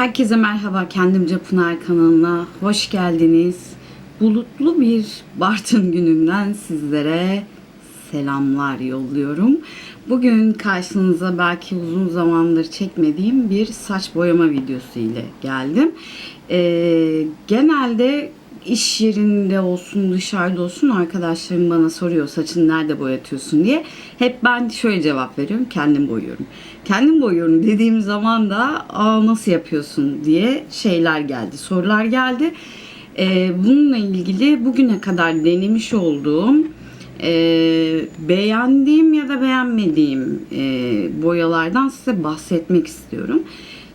Herkese merhaba Kendimce Pınar kanalına hoş geldiniz. Bulutlu bir Bartın gününden sizlere selamlar yolluyorum. Bugün karşınıza belki uzun zamandır çekmediğim bir saç boyama videosu ile geldim. Ee, genelde iş yerinde olsun dışarıda olsun arkadaşlarım bana soruyor saçını nerede boyatıyorsun diye. Hep ben şöyle cevap veriyorum kendim boyuyorum. Kendim boyuyorum dediğim zaman da Aa, nasıl yapıyorsun diye şeyler geldi sorular geldi. Ee, bununla ilgili bugüne kadar denemiş olduğum e, beğendiğim ya da beğenmediğim e, boyalardan size bahsetmek istiyorum.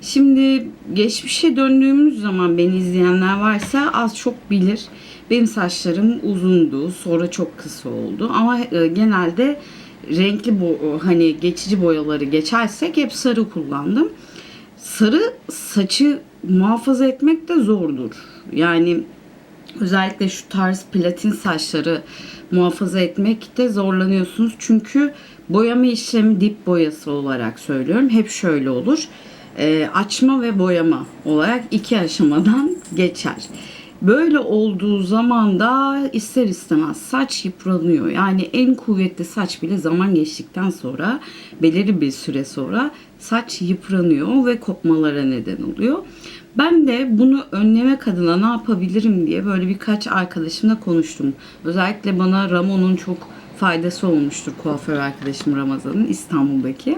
Şimdi geçmişe döndüğümüz zaman beni izleyenler varsa az çok bilir. Benim saçlarım uzundu, sonra çok kısa oldu ama e, genelde renkli bo hani geçici boyaları geçersek hep sarı kullandım. Sarı saçı muhafaza etmek de zordur. Yani özellikle şu tarz platin saçları muhafaza etmekte zorlanıyorsunuz. Çünkü boyama işlemi dip boyası olarak söylüyorum. Hep şöyle olur. E, açma ve boyama olarak iki aşamadan geçer. Böyle olduğu zaman da ister istemez saç yıpranıyor. Yani en kuvvetli saç bile zaman geçtikten sonra belirli bir süre sonra saç yıpranıyor ve kopmalara neden oluyor. Ben de bunu önlemek adına ne yapabilirim diye böyle birkaç arkadaşımla konuştum. Özellikle bana Ramon'un çok faydası olmuştur kuaför arkadaşım Ramazan'ın İstanbul'daki.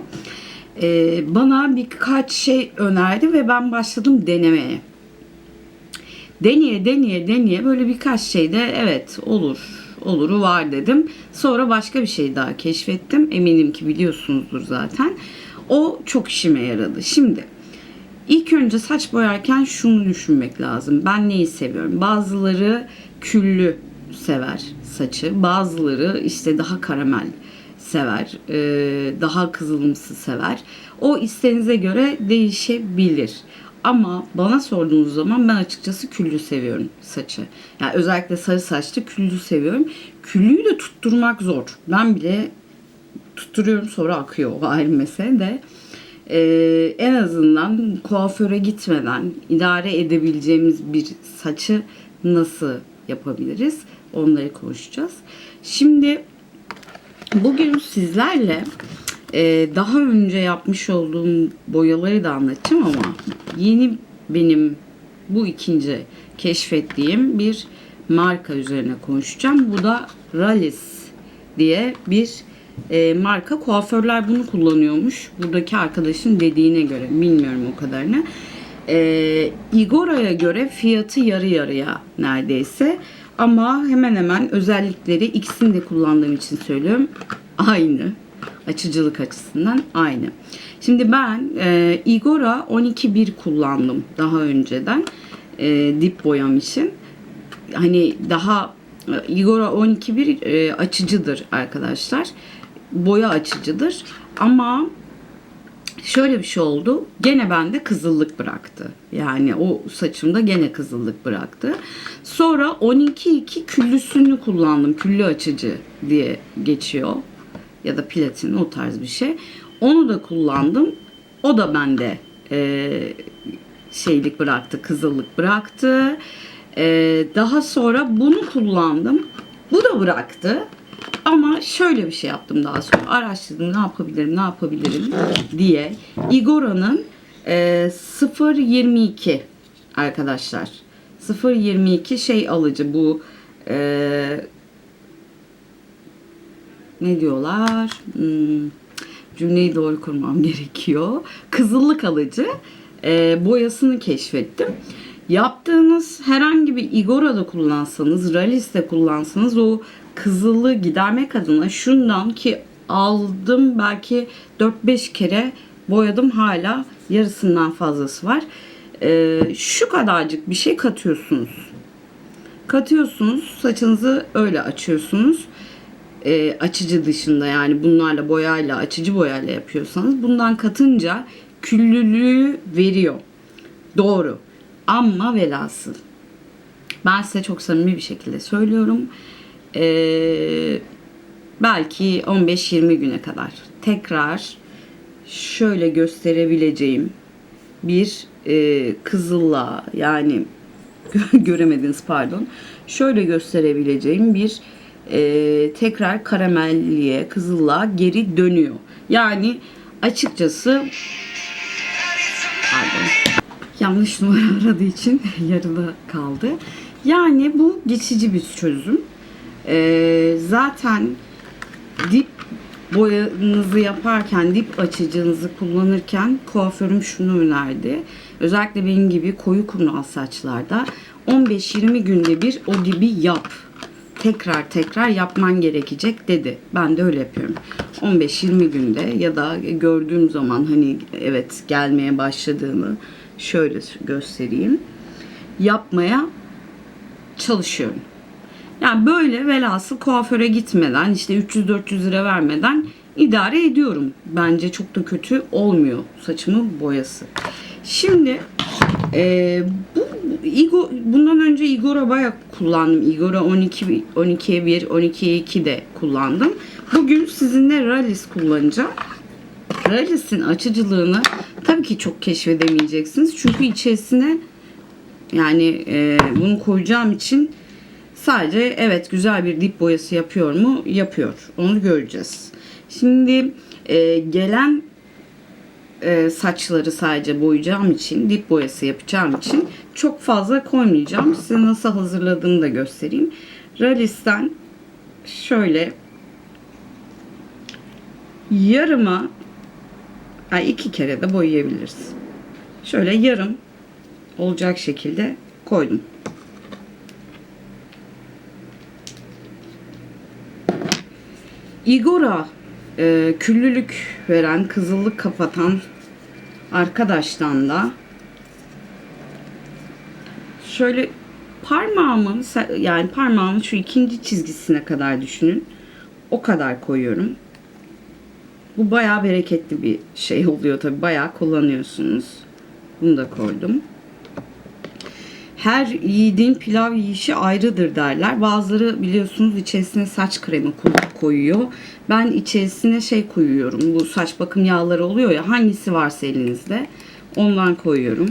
Ee, bana birkaç şey önerdi ve ben başladım denemeye. Deneye deneye deneye böyle birkaç şey de evet olur oluru var dedim. Sonra başka bir şey daha keşfettim. Eminim ki biliyorsunuzdur zaten. O çok işime yaradı. Şimdi ilk önce saç boyarken şunu düşünmek lazım. Ben neyi seviyorum? Bazıları küllü sever saçı. Bazıları işte daha karamel sever. Daha kızılımsı sever. O isteğinize göre değişebilir. Ama bana sorduğunuz zaman ben açıkçası küllü seviyorum saçı. Yani özellikle sarı saçlı küllü seviyorum. Küllüyü de tutturmak zor. Ben bile tutturuyorum sonra akıyor o ayrı mesele de. Ee, en azından kuaföre gitmeden idare edebileceğimiz bir saçı nasıl yapabiliriz? Onları konuşacağız. Şimdi bugün sizlerle ee, daha önce yapmış olduğum boyaları da anlatacağım ama yeni benim bu ikinci keşfettiğim bir marka üzerine konuşacağım. Bu da Ralis diye bir e, marka. Kuaförler bunu kullanıyormuş. Buradaki arkadaşın dediğine göre. Bilmiyorum o kadarını. E, Igora'ya göre fiyatı yarı yarıya neredeyse. Ama hemen hemen özellikleri ikisini de kullandığım için söylüyorum. Aynı açıcılık açısından aynı. Şimdi ben e, Igora 12.1 kullandım daha önceden e, dip boyam için. Hani daha e, Igora 12.1 e, açıcıdır arkadaşlar. Boya açıcıdır. Ama şöyle bir şey oldu. Gene bende kızıllık bıraktı. Yani o saçımda gene kızıllık bıraktı. Sonra 12.2 küllüsünü kullandım. Küllü açıcı diye geçiyor ya da platin o tarz bir şey. Onu da kullandım. O da bende e, şeylik bıraktı, kızıllık bıraktı. E, daha sonra bunu kullandım. Bu da bıraktı. Ama şöyle bir şey yaptım daha sonra. Araştırdım ne yapabilirim, ne yapabilirim diye. Igora'nın e, 0.22 arkadaşlar. 0.22 şey alıcı bu e, ne diyorlar? Hmm, cümleyi doğru kurmam gerekiyor. Kızıllık alıcı e, boyasını keşfettim. Yaptığınız herhangi bir Igora'da kullansanız, Ralis'te kullansanız o kızıllığı gidermek adına şundan ki aldım belki 4-5 kere boyadım hala yarısından fazlası var. E, şu kadarcık bir şey katıyorsunuz. Katıyorsunuz, saçınızı öyle açıyorsunuz e, açıcı dışında yani bunlarla boyayla açıcı boyayla yapıyorsanız bundan katınca küllülüğü veriyor. Doğru. Ama velhasıl. Ben size çok samimi bir şekilde söylüyorum. Ee, belki 15-20 güne kadar tekrar şöyle gösterebileceğim bir e, kızılla yani göremediniz pardon. Şöyle gösterebileceğim bir e, tekrar karamelliye, kızıllığa geri dönüyor. Yani açıkçası pardon yanlış numara aradığı için yarıda kaldı. Yani bu geçici bir çözüm. Ee, zaten dip boyanızı yaparken, dip açıcınızı kullanırken kuaförüm şunu önerdi. Özellikle benim gibi koyu kumral saçlarda 15-20 günde bir o dibi yap. Tekrar tekrar yapman gerekecek dedi. Ben de öyle yapıyorum. 15-20 günde ya da gördüğüm zaman hani evet gelmeye başladığını şöyle göstereyim. Yapmaya çalışıyorum. Yani böyle velhasıl kuaföre gitmeden işte 300-400 lira vermeden idare ediyorum. Bence çok da kötü olmuyor saçımın boyası. Şimdi e, bu Igor, bundan önce Igor'a bayağı kullandım. Igor'a 12 12'ye 1, 12'ye 2 de kullandım. Bugün sizinle Rallis kullanacağım. Rallis'in açıcılığını tabii ki çok keşfedemeyeceksiniz. Çünkü içerisine yani e, bunu koyacağım için sadece evet güzel bir dip boyası yapıyor mu? Yapıyor. Onu göreceğiz. Şimdi e, gelen e, saçları sadece boyayacağım için, dip boyası yapacağım için çok fazla koymayacağım. Size nasıl hazırladığımı da göstereyim. Ralis'ten şöyle yarıma ay iki kere de boyayabiliriz. Şöyle yarım olacak şekilde koydum. Igora e, küllülük veren, kızıllık kapatan arkadaştan da şöyle parmağımın yani parmağımın şu ikinci çizgisine kadar düşünün. O kadar koyuyorum. Bu bayağı bereketli bir şey oluyor tabi. Bayağı kullanıyorsunuz. Bunu da koydum. Her yiğidin pilav yiyişi ayrıdır derler. Bazıları biliyorsunuz içerisine saç kremi koyuyor. Ben içerisine şey koyuyorum. Bu saç bakım yağları oluyor ya hangisi varsa elinizde ondan koyuyorum.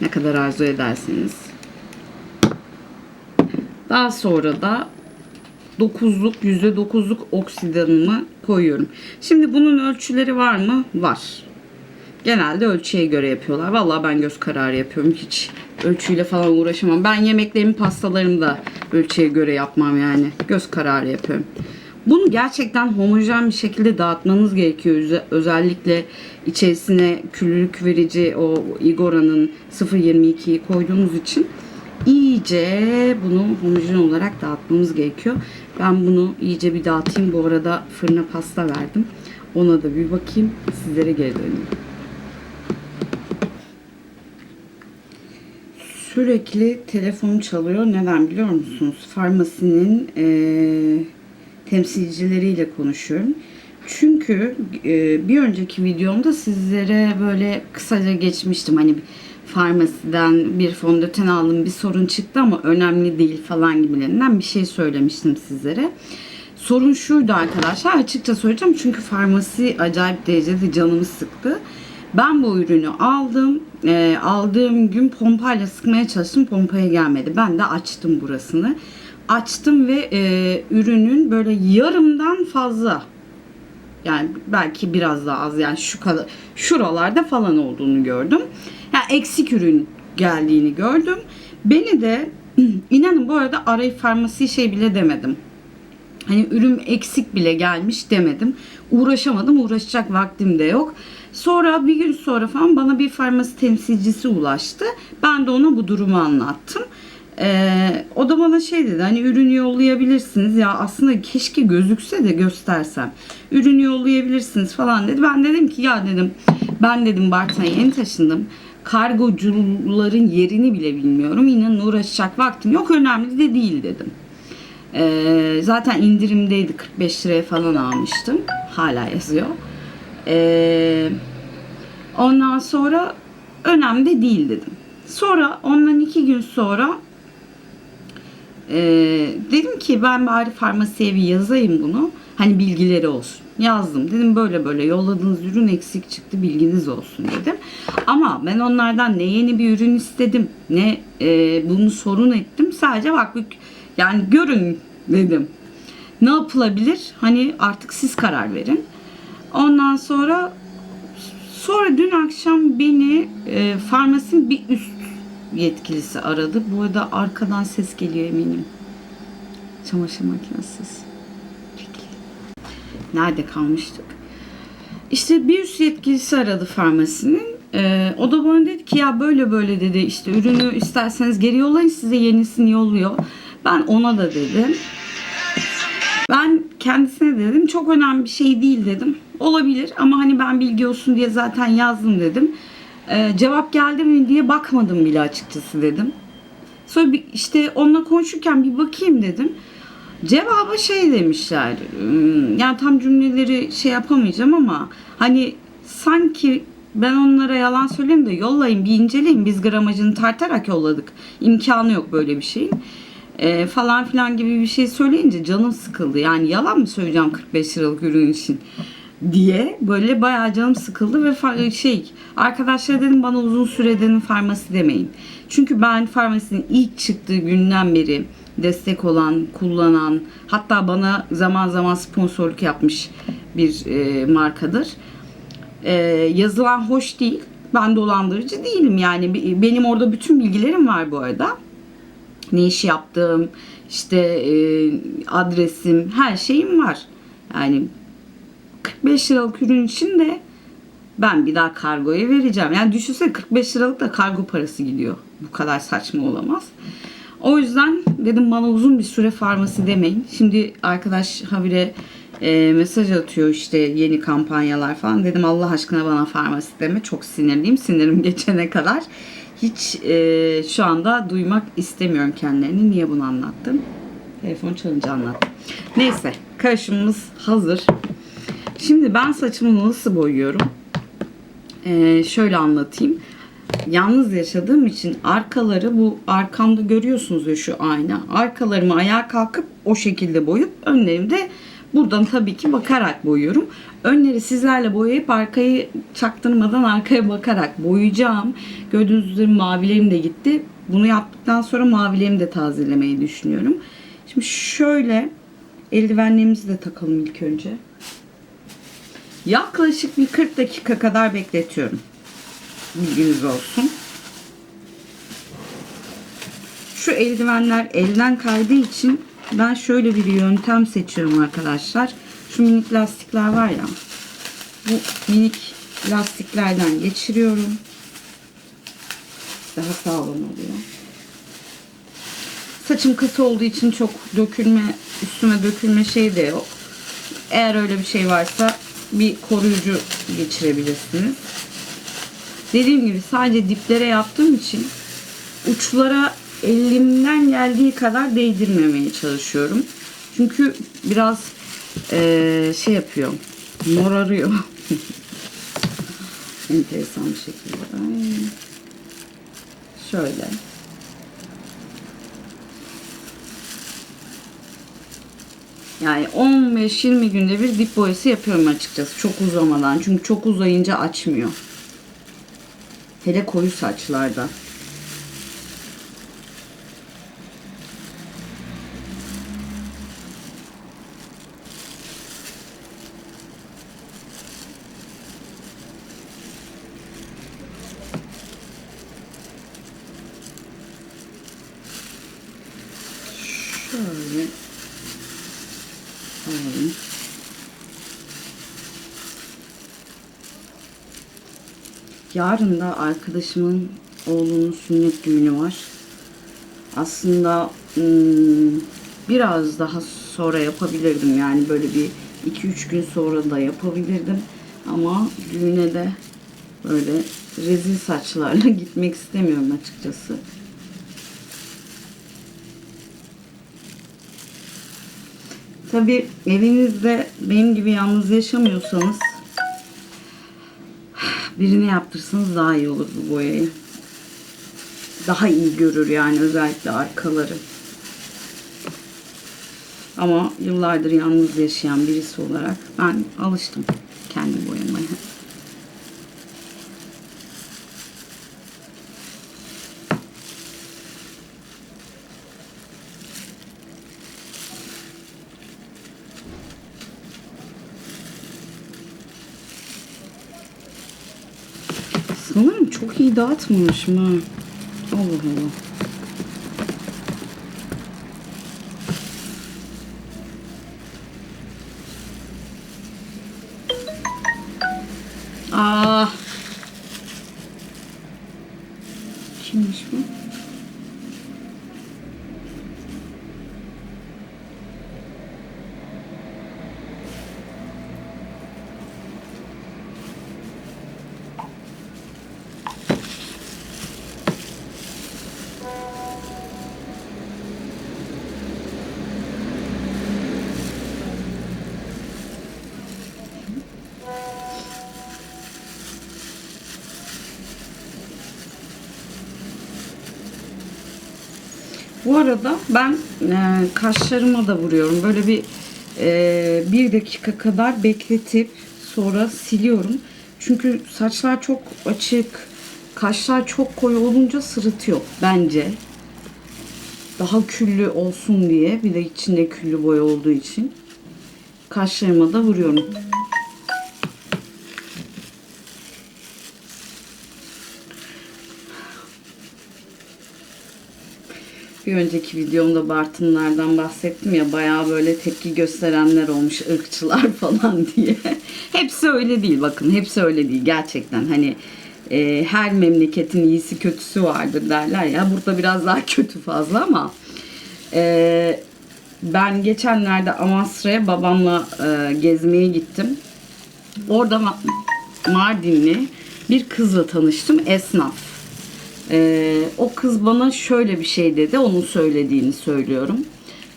Ne kadar arzu ederseniz. Daha sonra da 9'luk %9'luk oksidanımı koyuyorum. Şimdi bunun ölçüleri var mı? Var. Genelde ölçüye göre yapıyorlar. Vallahi ben göz kararı yapıyorum. Hiç ölçüyle falan uğraşamam. Ben yemeklerimi, pastalarımı da ölçüye göre yapmam yani. Göz kararı yapıyorum. Bunu gerçekten homojen bir şekilde dağıtmanız gerekiyor. Özellikle içerisine küllülük verici o Igora'nın 0.22'yi koyduğumuz için iyice bunu homojen olarak dağıtmamız gerekiyor. Ben bunu iyice bir dağıtayım. Bu arada fırına pasta verdim. Ona da bir bakayım. Sizlere geri döneyim. Sürekli telefon çalıyor. Neden biliyor musunuz? Farmasinin e, temsilcileriyle konuşuyorum. Çünkü e, bir önceki videomda sizlere böyle kısaca geçmiştim. Hani farmasiden bir fondöten aldım bir sorun çıktı ama önemli değil falan gibilerinden bir şey söylemiştim sizlere. Sorun şuydu arkadaşlar açıkça söyleyeceğim çünkü farmasi acayip derecede canımı sıktı. Ben bu ürünü aldım. E, aldığım gün pompayla sıkmaya çalıştım. Pompaya gelmedi. Ben de açtım burasını. Açtım ve e, ürünün böyle yarımdan fazla yani belki biraz daha az yani şu kadar şuralarda falan olduğunu gördüm. Yani eksik ürün geldiğini gördüm. Beni de inanın bu arada arayıp farmasi şey bile demedim. Hani ürün eksik bile gelmiş demedim. Uğraşamadım. Uğraşacak vaktim de yok. Sonra bir gün sonra falan bana bir farmasi temsilcisi ulaştı. Ben de ona bu durumu anlattım. Ee, o da bana şey dedi hani ürünü yollayabilirsiniz. Ya aslında keşke gözükse de göstersem. Ürünü yollayabilirsiniz falan dedi. Ben dedim ki ya dedim ben dedim Bartın'a yeni taşındım. Kargocuların yerini bile bilmiyorum. İnanın uğraşacak vaktim yok önemli de değil dedim. Ee, zaten indirimdeydi 45 liraya falan almıştım. Hala yazıyor. Ee, ondan sonra önemli de değil dedim. Sonra ondan iki gün sonra e, dedim ki ben bari farmasiye bir yazayım bunu. Hani bilgileri olsun. Yazdım. Dedim böyle böyle yolladığınız ürün eksik çıktı bilginiz olsun dedim. Ama ben onlardan ne yeni bir ürün istedim ne e, bunu sorun ettim. Sadece bak yani görün dedim. Ne yapılabilir? Hani artık siz karar verin. Ondan sonra sonra dün akşam beni e, farmasinin bir üst yetkilisi aradı. Bu arada arkadan ses geliyor eminim. Çamaşır makinesi. Peki. Nerede kalmıştık? İşte bir üst yetkilisi aradı farmasinin. Ee, o da bana dedi ki ya böyle böyle dedi işte ürünü isterseniz geri yollayın size yenisini yolluyor. Ben ona da dedim. Ben kendisine dedim çok önemli bir şey değil dedim. Olabilir ama hani ben bilgi olsun diye zaten yazdım dedim. Ee, cevap geldi mi diye bakmadım bile açıkçası dedim. Sonra bir, işte onunla konuşurken bir bakayım dedim. Cevaba şey demişler. hmm, Yani tam cümleleri şey yapamayacağım ama hani sanki ben onlara yalan söyleyeyim de yollayın bir inceleyin biz gramajını tartarak yolladık. İmkanı yok böyle bir şeyin. Ee, falan filan gibi bir şey söyleyince canım sıkıldı. Yani yalan mı söyleyeceğim 45 liralık ürün için diye böyle bayağı canım sıkıldı ve şey arkadaşlar dedim bana uzun süredenin farmasi demeyin. Çünkü ben farmasinin ilk çıktığı günden beri destek olan, kullanan, hatta bana zaman zaman sponsorluk yapmış bir e, markadır. E, yazılan hoş değil. Ben dolandırıcı değilim yani. Be- Benim orada bütün bilgilerim var bu arada. Ne iş yaptığım, işte e, adresim, her şeyim var. Yani 45 liralık ürün için de ben bir daha kargoya vereceğim. Yani düşünsene 45 liralık da kargo parası gidiyor. Bu kadar saçma olamaz. O yüzden dedim bana uzun bir süre farmasi demeyin. Şimdi arkadaş habire e, mesaj atıyor işte yeni kampanyalar falan. Dedim Allah aşkına bana farmasi deme. Çok sinirliyim. Sinirim geçene kadar. Hiç e, şu anda duymak istemiyorum kendilerini. Niye bunu anlattım? Telefon çalınca anlattım. Neyse karışımımız hazır. Şimdi ben saçımı nasıl boyuyorum? Ee, şöyle anlatayım. Yalnız yaşadığım için arkaları bu arkamda görüyorsunuz ya şu ayna. Arkalarımı ayağa kalkıp o şekilde boyup önlerimi de buradan tabii ki bakarak boyuyorum. Önleri sizlerle boyayıp arkayı çaktırmadan arkaya bakarak boyayacağım. Gördüğünüz üzere mavilerim de gitti. Bunu yaptıktan sonra mavilerimi de tazelemeyi düşünüyorum. Şimdi şöyle eldivenlerimizi de takalım ilk önce. Yaklaşık bir 40 dakika kadar bekletiyorum. Bilginiz olsun. Şu eldivenler elden kaydığı için ben şöyle bir yöntem seçiyorum arkadaşlar. Şu minik lastikler var ya. Bu minik lastiklerden geçiriyorum. Daha sağlam oluyor. Saçım kısa olduğu için çok dökülme, üstüme dökülme şey de yok. Eğer öyle bir şey varsa bir koruyucu geçirebilirsiniz. Dediğim gibi sadece diplere yaptığım için uçlara elimden geldiği kadar değdirmemeye çalışıyorum. Çünkü biraz eee, şey yapıyor. Morarıyor. Enteresan bir şekilde. Ay. Şöyle. Yani 15-20 günde bir dip boyası yapıyorum açıkçası. Çok uzamadan. Çünkü çok uzayınca açmıyor. Hele koyu saçlarda. Şöyle alalım. Yarın da arkadaşımın oğlunun sünnet düğünü var. Aslında hmm, biraz daha sonra yapabilirdim yani böyle bir 2-3 gün sonra da yapabilirdim. Ama düğüne de böyle rezil saçlarla gitmek istemiyorum açıkçası. Tabii evinizde benim gibi yalnız yaşamıyorsanız birini yaptırsanız daha iyi olur bu boyayı. Daha iyi görür yani özellikle arkaları. Ama yıllardır yalnız yaşayan birisi olarak ben alıştım kendi boyamaya. Sanırım çok iyi dağıtmamışım ha. Allah Allah. Aa. Kimmiş bu? Bu arada ben e, kaşlarıma da vuruyorum. Böyle bir e, bir dakika kadar bekletip sonra siliyorum. Çünkü saçlar çok açık, kaşlar çok koyu olunca sırıtıyor bence. Daha küllü olsun diye bir de içinde küllü boya olduğu için kaşlarıma da vuruyorum. Bir önceki videomda Bartınlardan bahsettim ya bayağı böyle tepki gösterenler olmuş ırkçılar falan diye. hepsi öyle değil bakın hepsi öyle değil gerçekten hani e, her memleketin iyisi kötüsü vardır derler ya burada biraz daha kötü fazla ama e, ben geçenlerde Amasra'ya babamla e, gezmeye gittim. Orada Ma- Mardinli bir kızla tanıştım esnaf. Ee, o kız bana şöyle bir şey dedi. Onun söylediğini söylüyorum.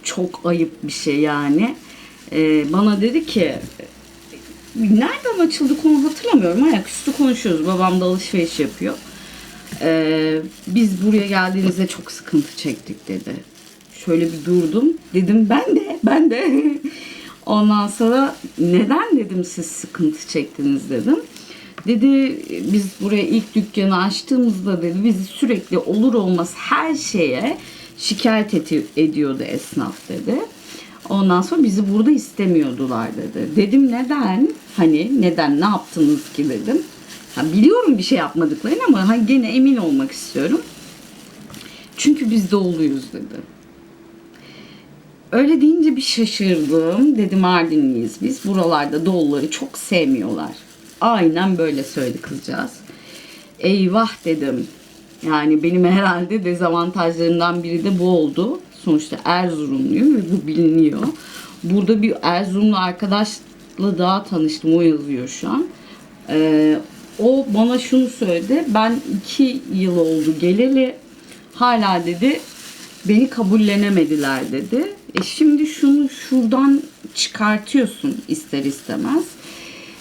Çok ayıp bir şey yani. Ee, bana dedi ki nereden açıldı konu hatırlamıyorum. Ayaküstü konuşuyoruz. Babam da alışveriş yapıyor. Ee, biz buraya geldiğimizde çok sıkıntı çektik dedi. Şöyle bir durdum. Dedim ben de ben de. Ondan sonra neden dedim siz sıkıntı çektiniz dedim. Dedi biz buraya ilk dükkanı açtığımızda dedi bizi sürekli olur olmaz her şeye şikayet ediyordu esnaf dedi. Ondan sonra bizi burada istemiyordular dedi. Dedim neden? Hani neden ne yaptınız ki dedim. Ha, biliyorum bir şey yapmadıklarını ama hani gene emin olmak istiyorum. Çünkü biz doğuluyuz dedi. Öyle deyince bir şaşırdım. Dedim Mardinliyiz biz. Buralarda doğulları çok sevmiyorlar. Aynen böyle söyledi kızcağız. Eyvah dedim. Yani benim herhalde dezavantajlarından biri de bu oldu. Sonuçta Erzurumluyum ve bu biliniyor. Burada bir Erzurumlu arkadaşla daha tanıştım. O yazıyor şu an. Ee, o bana şunu söyledi. Ben iki yıl oldu geleli. Hala dedi beni kabullenemediler dedi. E şimdi şunu şuradan çıkartıyorsun ister istemez.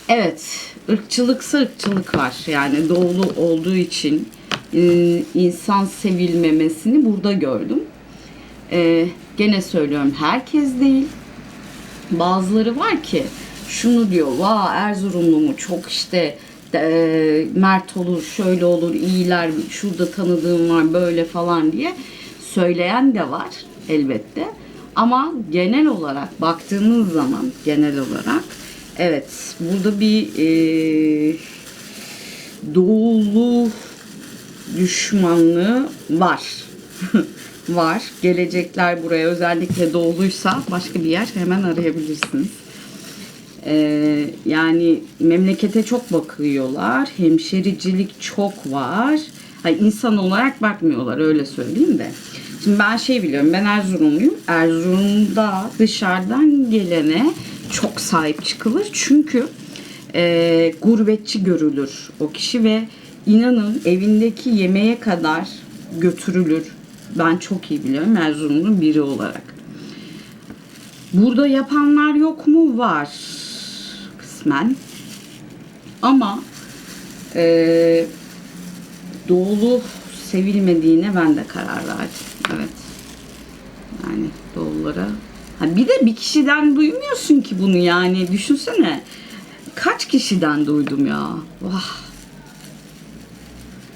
Evet, ırkçılıksa ırkçılık var. Yani doğulu olduğu için e, insan sevilmemesini burada gördüm. E, gene söylüyorum herkes değil. Bazıları var ki şunu diyor, va Erzurumlu mu çok işte e, mert olur, şöyle olur, iyiler, şurada tanıdığım var böyle falan diye söyleyen de var elbette. Ama genel olarak baktığınız zaman genel olarak evet burada bir e, doğulu düşmanlığı var. var. Gelecekler buraya özellikle doğuluysa başka bir yer hemen arayabilirsiniz. Ee, yani memlekete çok bakıyorlar. Hemşericilik çok var. Hayır, insan olarak bakmıyorlar öyle söyleyeyim de. Şimdi ben şey biliyorum ben Erzurumluyum. Erzurum'da dışarıdan gelene çok sahip çıkılır. Çünkü e, gurbetçi görülür o kişi ve inanın evindeki yemeğe kadar götürülür. Ben çok iyi biliyorum Erzurum'un biri olarak. Burada yapanlar yok mu? Var. Kısmen. Ama e, doğulu sevilmediğine ben de karar verdim. Evet. Yani doğullara Ha bir de bir kişiden duymuyorsun ki bunu yani. Düşünsene. Kaç kişiden duydum ya. Vah.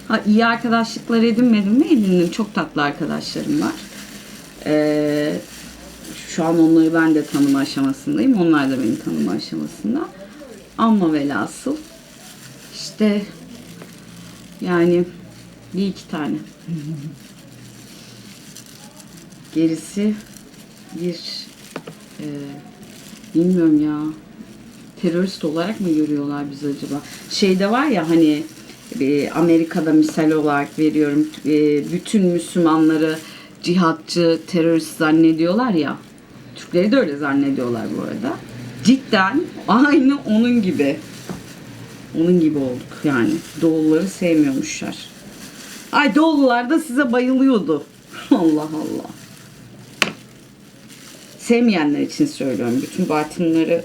Ha, iyi arkadaşlıklar edinmedim mi? Edindim. Çok tatlı arkadaşlarım var. Ee, şu an onları ben de tanıma aşamasındayım. Onlar da beni tanıma aşamasında. Ama velhasıl işte yani bir iki tane. Gerisi bir e, bilmiyorum ya terörist olarak mı görüyorlar bizi acaba? Şeyde var ya hani e, Amerika'da misal olarak veriyorum e, bütün Müslümanları cihatçı, terörist zannediyorlar ya. Türkleri de öyle zannediyorlar bu arada. Cidden aynı onun gibi. Onun gibi olduk yani. Doğulları sevmiyormuşlar. Ay Doğulular da size bayılıyordu. Allah Allah. Sevmeyenler için söylüyorum. Bütün batınları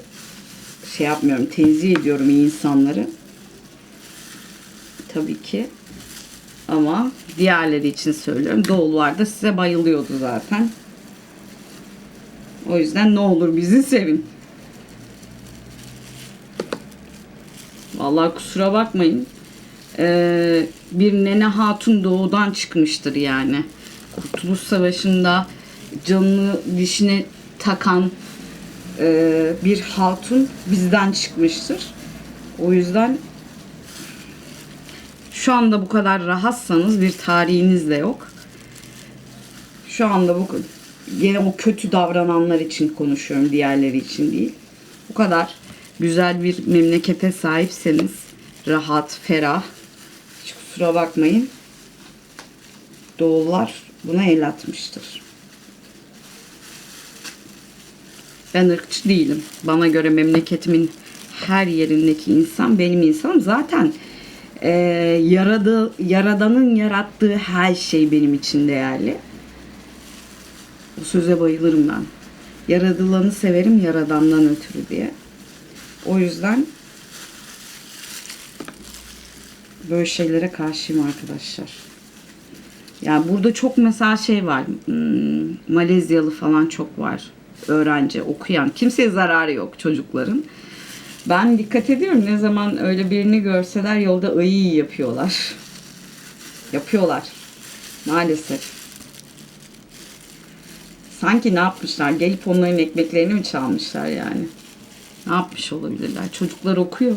şey yapmıyorum. Tenzih ediyorum iyi insanları. Tabii ki. Ama diğerleri için söylüyorum. Doğulular da size bayılıyordu zaten. O yüzden ne olur bizi sevin. Vallahi kusura bakmayın. Ee, bir Nene Hatun doğudan çıkmıştır yani. Kurtuluş Savaşı'nda canını dişine takan e, bir hatun bizden çıkmıştır. O yüzden şu anda bu kadar rahatsanız bir tarihiniz de yok. Şu anda bu gene o kötü davrananlar için konuşuyorum, diğerleri için değil. Bu kadar güzel bir memlekete sahipseniz rahat, ferah. Hiç kusura bakmayın. Doğullar buna el atmıştır. Ben ırkçı değilim. Bana göre memleketimin her yerindeki insan benim insanım. Zaten e, yaradı, Yaradan'ın yarattığı her şey benim için değerli. Bu söze bayılırım ben. Yaradılanı severim Yaradan'dan ötürü diye. O yüzden böyle şeylere karşıyım arkadaşlar. Yani burada çok mesela şey var. Hmm, Malezyalı falan çok var. Öğrenci, okuyan. Kimseye zararı yok çocukların. Ben dikkat ediyorum ne zaman öyle birini görseler yolda ıyı yapıyorlar. Yapıyorlar. Maalesef. Sanki ne yapmışlar? Gelip onların ekmeklerini mi çalmışlar yani? Ne yapmış olabilirler? Çocuklar okuyor.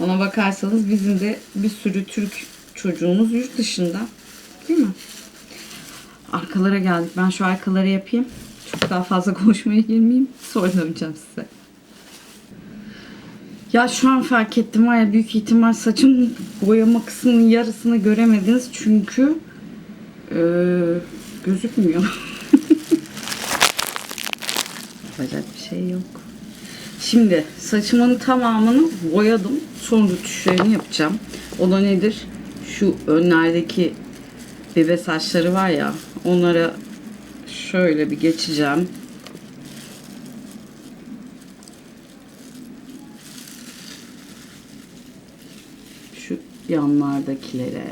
Ona bakarsanız bizim de bir sürü Türk çocuğumuz yurt dışında. Değil mi? Arkalara geldik. Ben şu arkaları yapayım. Çok daha fazla konuşmaya girmeyeyim. Sonra döneceğim size. Ya şu an fark ettim var ya büyük ihtimal saçım boyama kısmının yarısını göremediniz çünkü eee, gözükmüyor. Yapacak bir şey yok. Şimdi saçımın tamamını boyadım. Son rütuşlarını yapacağım. O da nedir? Şu önlerdeki bebe saçları var ya onlara şöyle bir geçeceğim. Şu yanlardakilere.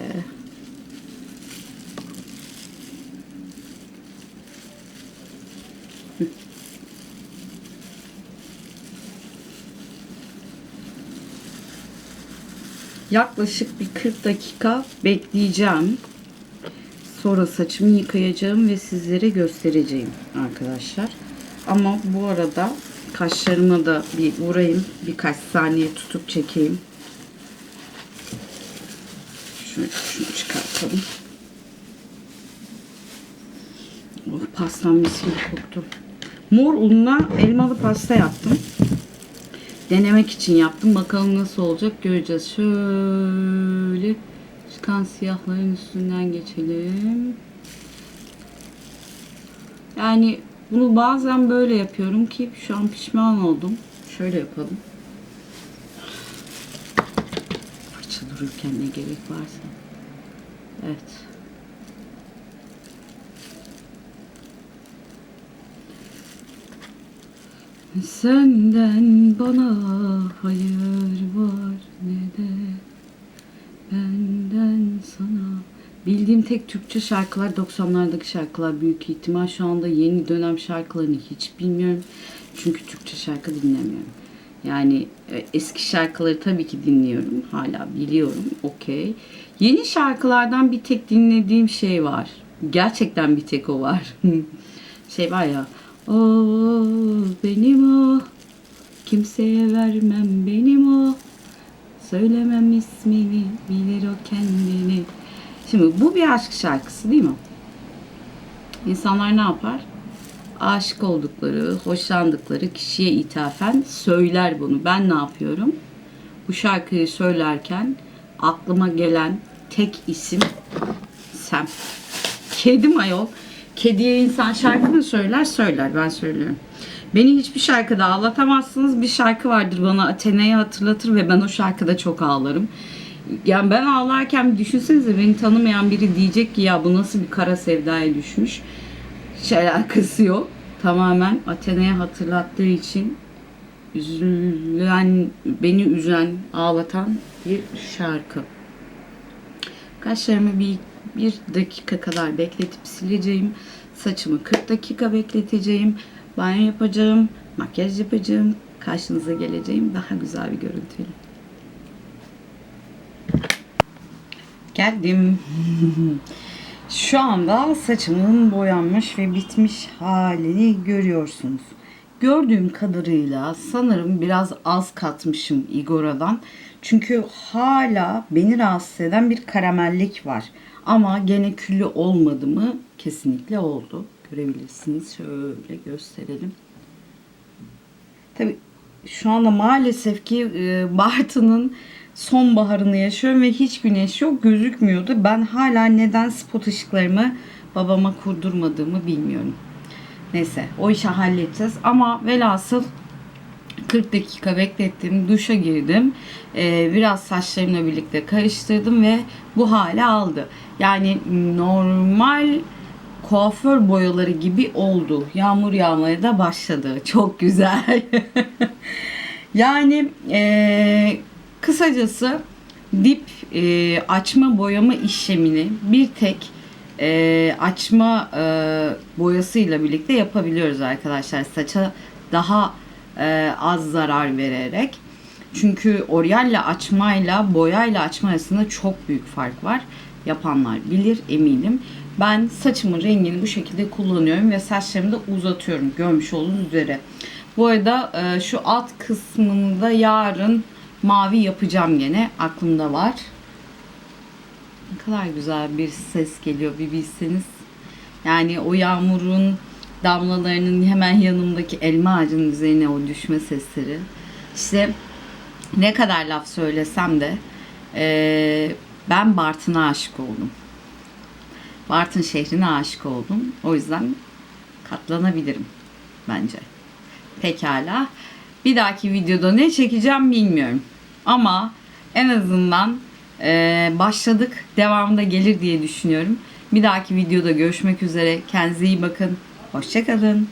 Yaklaşık bir 40 dakika bekleyeceğim. Sonra saçımı yıkayacağım ve sizlere göstereceğim arkadaşlar. Ama bu arada kaşlarıma da bir vurayım. Birkaç saniye tutup çekeyim. Şöyle şunu çıkartalım. Oh pastam mis gibi koktu. Mor unla elmalı pasta yaptım. Denemek için yaptım. Bakalım nasıl olacak göreceğiz. Şöyle çıkan siyahların üstünden geçelim. Yani bunu bazen böyle yapıyorum ki şu an pişman oldum. Şöyle yapalım. Fırça dururken ne gerek varsa. Evet. Senden bana hayır var ne de benden sana. Bildiğim tek Türkçe şarkılar 90'lardaki şarkılar büyük ihtimal. Şu anda yeni dönem şarkılarını hiç bilmiyorum. Çünkü Türkçe şarkı dinlemiyorum. Yani e, eski şarkıları tabii ki dinliyorum. Hala biliyorum. Okey. Yeni şarkılardan bir tek dinlediğim şey var. Gerçekten bir tek o var. şey var ya. O benim o. Kimseye vermem benim o. Söylemem ismini, bilir o kendini. Şimdi bu bir aşk şarkısı değil mi? İnsanlar ne yapar? Aşık oldukları, hoşlandıkları kişiye ithafen söyler bunu. Ben ne yapıyorum? Bu şarkıyı söylerken aklıma gelen tek isim Sem. Kedim ayol. Kediye insan şarkı mı söyler? Söyler. Ben söylüyorum. Beni hiçbir şarkıda ağlatamazsınız. Bir şarkı vardır bana Athena'yı hatırlatır ve ben o şarkıda çok ağlarım. Yani ben ağlarken düşünsenize beni tanımayan biri diyecek ki ya bu nasıl bir kara sevdaya düşmüş. Hiç alakası yok. Tamamen Athena'ya hatırlattığı için üzülen, beni üzen, ağlatan bir şarkı. Kaşlarımı bir, bir dakika kadar bekletip sileceğim. Saçımı 40 dakika bekleteceğim. Banyo yapacağım, makyaj yapacağım. Karşınıza geleceğim daha güzel bir görüntüyle. Geldim. Şu anda saçımın boyanmış ve bitmiş halini görüyorsunuz. Gördüğüm kadarıyla sanırım biraz az katmışım Igora'dan. Çünkü hala beni rahatsız eden bir karamellik var. Ama gene küllü olmadı mı? Kesinlikle oldu. Görebilirsiniz. Şöyle gösterelim. Tabii şu anda maalesef ki e, Bartın'ın sonbaharını yaşıyorum ve hiç güneş yok gözükmüyordu. Ben hala neden spot ışıklarımı babama kurdurmadığımı bilmiyorum. Neyse o işi halledeceğiz ama velhasıl 40 dakika beklettim, duşa girdim. Ee, biraz saçlarımla birlikte karıştırdım ve bu hale aldı. Yani normal kuaför boyaları gibi oldu. Yağmur yağmaya da başladı. Çok güzel. yani e, kısacası dip e, açma boyama işlemini bir tek e, açma e, boyasıyla birlikte yapabiliyoruz arkadaşlar. Saça daha e, az zarar vererek. Çünkü oryalle açmayla boyayla açma arasında çok büyük fark var. Yapanlar bilir eminim. Ben saçımın rengini bu şekilde kullanıyorum ve saçlarımı da uzatıyorum görmüş olduğunuz üzere. Bu arada e, şu alt kısmını da yarın mavi yapacağım gene. Aklımda var. Ne kadar güzel bir ses geliyor bir bilseniz. Yani o yağmurun damlalarının hemen yanımdaki elma ağacının üzerine o düşme sesleri. İşte ne kadar laf söylesem de e, ben Bartın'a aşık oldum. Bartın şehrine aşık oldum. O yüzden katlanabilirim bence. Pekala. Bir dahaki videoda ne çekeceğim bilmiyorum. Ama en azından e, başladık. Devamında gelir diye düşünüyorum. Bir dahaki videoda görüşmek üzere. Kendinize iyi bakın. Hoşçakalın.